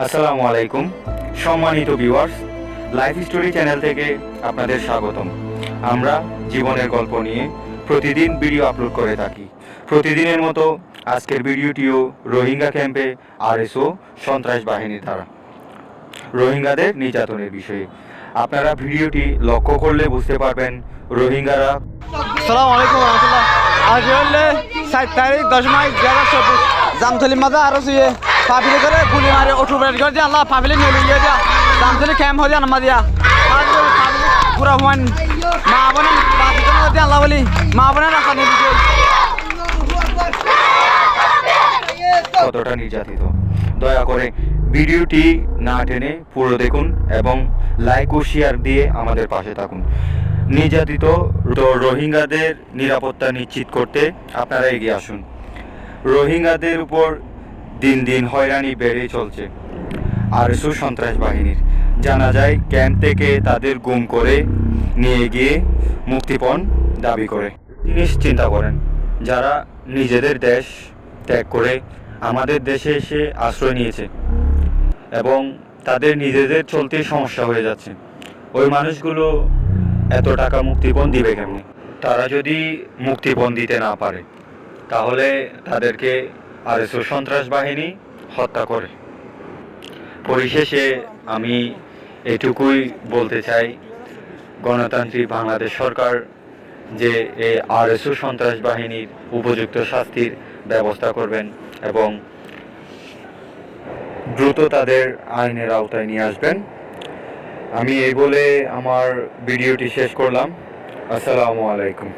আসসালামু আলাইকুম। সম্মানিত ভিউয়ার্স, লাইফ স্টোরি চ্যানেল থেকে আপনাদের স্বাগতম। আমরা জীবনের গল্প নিয়ে প্রতিদিন ভিডিও আপলোড করে থাকি। প্রতিদিনের মতো আজকের ভিডিওটিও রোহিঙ্গা ক্যাম্পে আরএসও সন্ত্রাস বাহিনীর দ্বারা। রোহিঙ্গাদের নির্যাতনের বিষয়ে। আপনারা ভিডিওটি লক্ষ্য করলে বুঝতে পারবেন রোহিঙ্গারা সালাম আলাইকুম আজ হলে সাত তারিখ দশ মাস চব্বিশ। জামতলি আরও শুয়ে। পাবিলে করে গুলি মারে, অটো বের করে দিয়া, আল্লাহ পাবিলে নিয়ে লিয়ে দিয়া জামতলি ক্যাম্প হয়ে নামা দিয়া। পুরা হুয়ান। মা বোনে দিয়া আল্লাহ বলি, মা বোনে রাখা নিয়ে দিছে কতটা নির্যাতিত। দয়া করে ভিডিওটি না টেনে পুরো দেখুন এবং লাইক ও শেয়ার দিয়ে আমাদের পাশে থাকুন। নির্যাতিত রোহিঙ্গাদের নিরাপত্তা নিশ্চিত করতে আপনারা এগিয়ে আসুন। রোহিঙ্গাদের উপর দিন দিন হয়রানি বেড়ে চলছে। আরএসও সন্ত্রাস বাহিনীর, জানা যায়, ক্যাম্প থেকে তাদের গুম করে নিয়ে গিয়ে মুক্তিপণ দাবি করে। জিনিস চিন্তা করেন, যারা নিজেদের দেশ ত্যাগ করে আমাদের দেশে এসে আশ্রয় নিয়েছে এবং তাদের নিজেদের চলতে সমস্যা হয়ে যাচ্ছে। ওই মানুষগুলো এত টাকা মুক্তিপণ দিবে কেমনি? তারা যদি মুক্তিপণ দিতে না পারে, তাহলে তাদেরকে আরএসও সন্ত্রাস বাহিনী হত্যা করে। পরিশেষে আমি এটুকুই বলতে চাই, গণতান্ত্রিক বাংলাদেশ সরকার যে এই আরএসও সন্ত্রাস বাহিনীর উপযুক্ত শাস্তির ব্যবস্থা করবেন এবং দ্রুত তাদের আইনের আওতায় নিয়ে আসবেন। আমি এই বলে আমার ভিডিওটি শেষ করলাম। আসসালামু আলাইকুম।